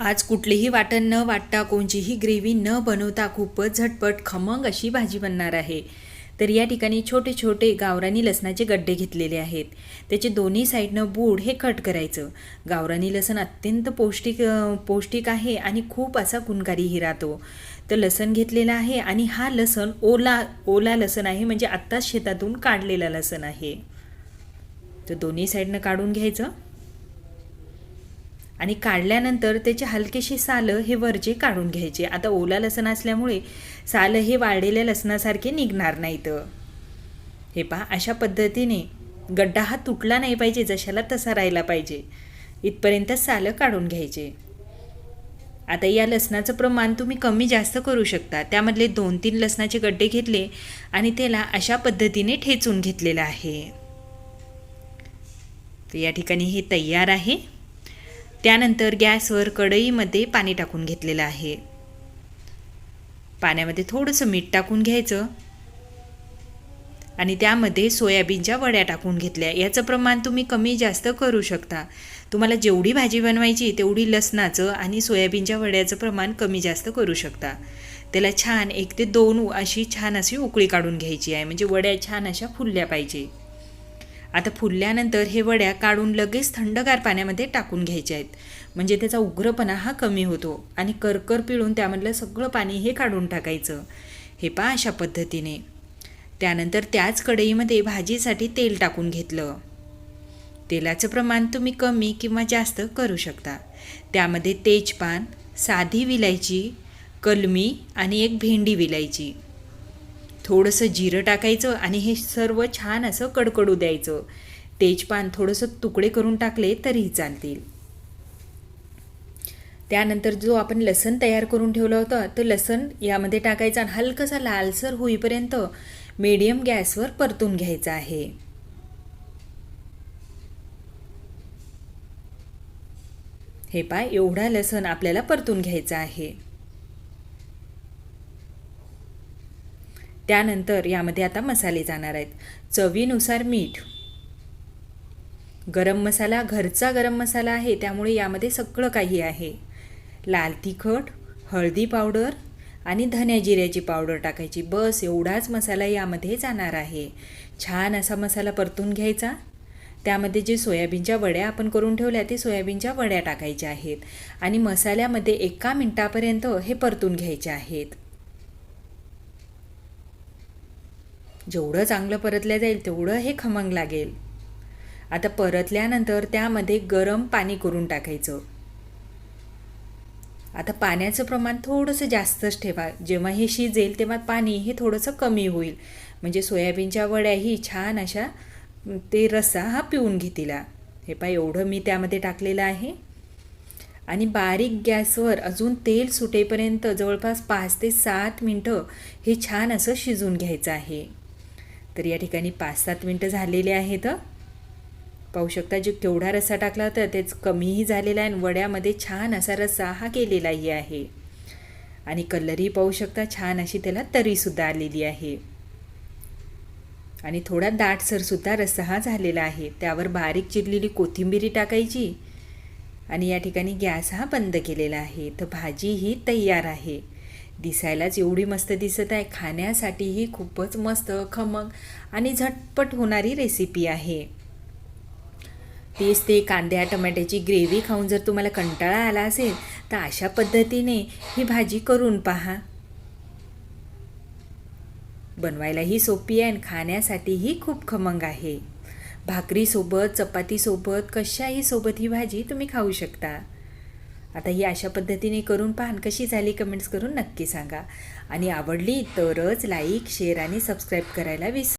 आज कुठलीही वाटण न वाटता कोणचीही ग्रेव्ही न बनवता खूपच झटपट खमंग अशी भाजी बनणार आहे. तर या ठिकाणी छोटे छोटे गावरानी लसणाचे गड्डे घेतलेले आहेत. त्याचे दोन्ही साईडनं बूड हे कट करायचं. गावरानी लसण अत्यंत पौष्टिक पौष्टिक आहे आणि खूप असा गुणकारीही राहतो तर लसण घेतलेला आहे आणि हा लसण ओला ओला लसण आहे म्हणजे आत्ताच शेतातून काढलेला लसण आहे. तर दोन्ही साईडनं काढून घ्यायचं. आणि काढल्यानंतर त्याचे हलकेशी सालं हे वरचे काढून घ्यायचे. आता ओला लसण असल्यामुळे सालं हे वाढलेल्या लसणासारखे निघणार नाहीत. हे पहा अशा पद्धतीने गड्डा हा तुटला नाही पाहिजे जशाला तसा राहिला पाहिजे. इथपर्यंत सालं काढून घ्यायचे. आता या लसणाचं प्रमाण तुम्ही कमी जास्त करू शकता. त्यामधले दोन तीन लसणाचे गड्डे घेतले आणि त्याला अशा पद्धतीने ठेचून घेतलेलं आहे. तर या ठिकाणी हे तयार आहे. त्यानंतर गॅसवर कढईमध्ये पाणी टाकून घेतलेलं आहे. पाण्यामध्ये थोडंसं मीठ टाकून घ्यायचं. आणि त्यामध्ये सोयाबीनच्या वड्या टाकून घेतल्या. याचं प्रमाण तुम्ही कमी जास्त करू शकता. तुम्हाला जेवढी भाजी बनवायची तेवढी लसणाचं आणि सोयाबीनच्या वड्याचं प्रमाण कमी जास्त करू शकता. त्याला छान एक ते दोन अशी छान अशी उकळी काढून घ्यायची आहे. म्हणजे वड्या छान अशा फुलल्या पाहिजे. आता फुलल्यानंतर हे वड्या काढून लगेच थंडगार पाण्यामध्ये टाकून घ्यायच्या आहेत. म्हणजे त्याचा उग्रपणा हा कमी होतो आणि करकर पिळून त्यामधलं सगळं पाणी हे काढून टाकायचं. हे पहा अशा पद्धतीने. त्यानंतर त्याच कढईमध्ये भाजीसाठी तेल टाकून घेतलं. तेलाचं प्रमाण तुम्ही कमी किंवा जास्त करू शकता. त्यामध्ये तेजपान साधी विलायची कलमी आणि एक भेंडी विलायची. थोडंसं जिरं टाकायचं आणि हे सर्व छान असं कडकडू द्यायचं. तेजपान थोडंसं तुकडे करून टाकले तरीही चालतील. त्यानंतर जो आपण लसण तयार करून ठेवला होता तो लसण यामध्ये टाकायचा आणि हलकसा लालसर होईपर्यंत मीडियम गॅसवर परतून घ्यायचा आहे. हे पाय एवढा लसण आपल्याला परतून घ्यायचा आहे. त्यानंतर यामध्ये आता मसाले जाणार आहेत. चवीनुसार मीठ. गरम मसाला घरचा गरम मसाला आहे त्यामुळे यामध्ये सगळं काही आहे. लाल तिखट हळदी पावडर आणि धन्या जिऱ्याची पावडर टाकायची. बस एवढाच मसाला यामध्ये जाणार आहे. छान असा मसाला परतून घ्यायचा. त्यामध्ये जे सोयाबीनच्या वड्या आपण करून ठेवल्या ते सोयाबीनच्या वड्या टाकायच्या आहेत आणि मसाल्यामध्ये एका मिनटापर्यंत हे परतून घ्यायचे आहेत. जेवढं चांगलं परतल्या जाईल तेवढं हे खमंग लागेल. आता परतल्यानंतर त्यामध्ये गरम पाणी करून टाकायचं. आता पाण्याचं प्रमाण थोडंसं जास्तच ठेवा. जेव्हा हे शिजेल तेव्हा पाणी हे थोडंसं कमी होईल. म्हणजे सोयाबीनच्या वड्याही छान अशा ते रस्सा हा पिऊन घेतील हे पा एवढं मी त्यामध्ये टाकलेलं आहे. आणि बारीक गॅसवर अजून तेल सुटेपर्यंत जवळपास पाच ते सात मिनटं हे छान असं शिजून घ्यायचं आहे. तर या ठिकाणी पाच सात मिनटं झालेले आहेत. पाहू शकता जे केवढा रस्सा टाकला होता तेच कमीही झालेला आहे आणि वड्यामध्ये छान असा रस्सा हा केलेलाही आहे. आणि कलरही पाहू शकता छान अशी त्याला तरीसुद्धा आलेली आहे. आणि थोडा दाटसरसुद्धा रस्सा हा झालेला आहे. त्यावर बारीक चिरलेली कोथिंबिरी टाकायची आणि या ठिकाणी गॅस हा बंद केलेला आहे. तर भाजी ही तयार आहे. दिसायलाच एवढी मस्त दिसत आहे. खाण्यासाठीही खूपच मस्त खमंग आणि झटपट होणारी रेसिपी आहे. तेच ते कांद्या टमाट्याची ग्रेव्ही खाऊन जर तुम्हाला कंटाळा आला असेल तर अशा पद्धतीने ही भाजी करून पहा. बनवायलाही सोपी आहे आणि खाण्यासाठीही खूप खमंग आहे. भाकरीसोबत चपातीसोबत कशाही सोबत ही भाजी तुम्ही खाऊ शकता. आता ही अशा पद्धतीने करून पाहन कशी झाली कमेंट्स करून नक्की सांगा. आणि आवडली तरच लाईक शेअर आणि सबस्क्राईब करायला विस